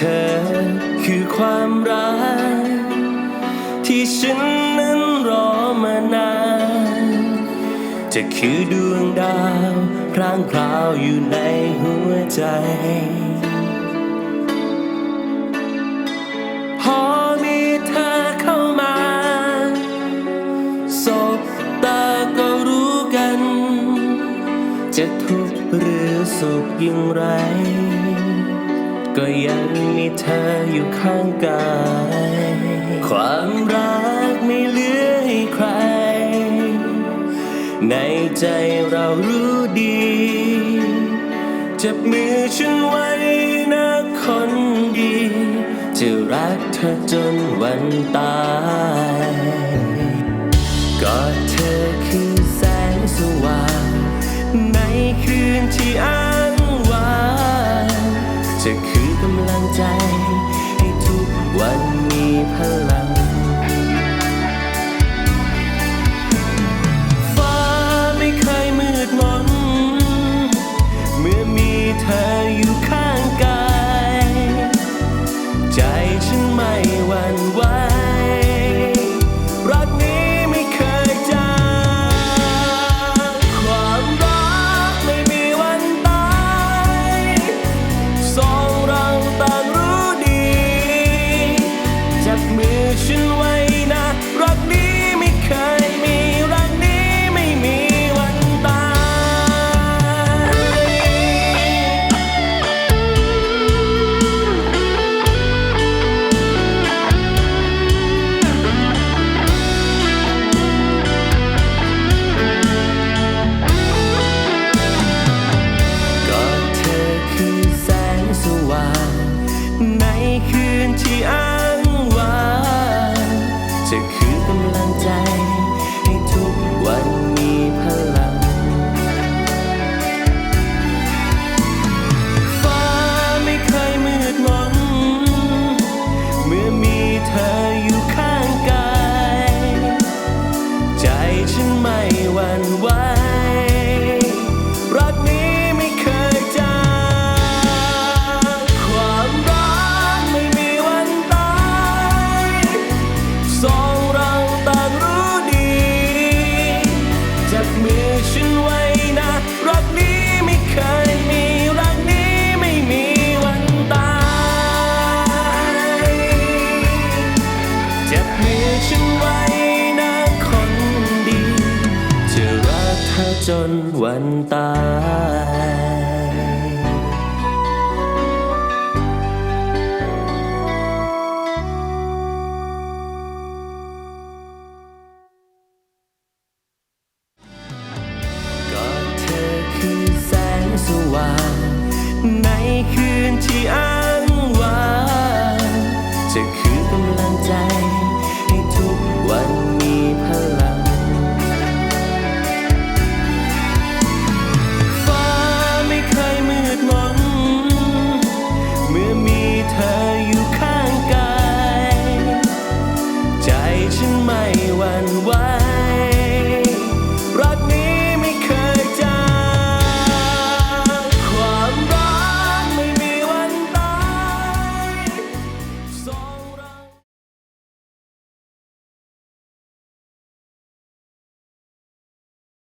ธอคือความรัก ที่ฉันนั้นรอมานาน จะคือดวงดาวพร่างพราวอยู่ในหัวใจพอมีเธอเข้ามาสบตาก็รู้กัน จะทุกข์หรือสุขอย่างไร ก็ยังมีเธออยู่ข้างกาย ความรักไม่เหลือให้ใคร ในใจเรารู้ดี จับมือฉันไว้นะคนดี จะรักเธอจนวันตายกอดเธอคือแสงสว่าง ในคืนที่อ้างว้างจะคื ในคืนที่อ้างว้างจะคือกำลังใจ ให้ทุกวันมีพลัง ฟ้าไม่เคยมืดมนเมื่อมีเธออยู่ข้างกาย ใจฉันไม่หวั่นไหว ธอจนวันตายก็เธอคือแสงสว่าง ในคืนที่อ้างว้างจะคื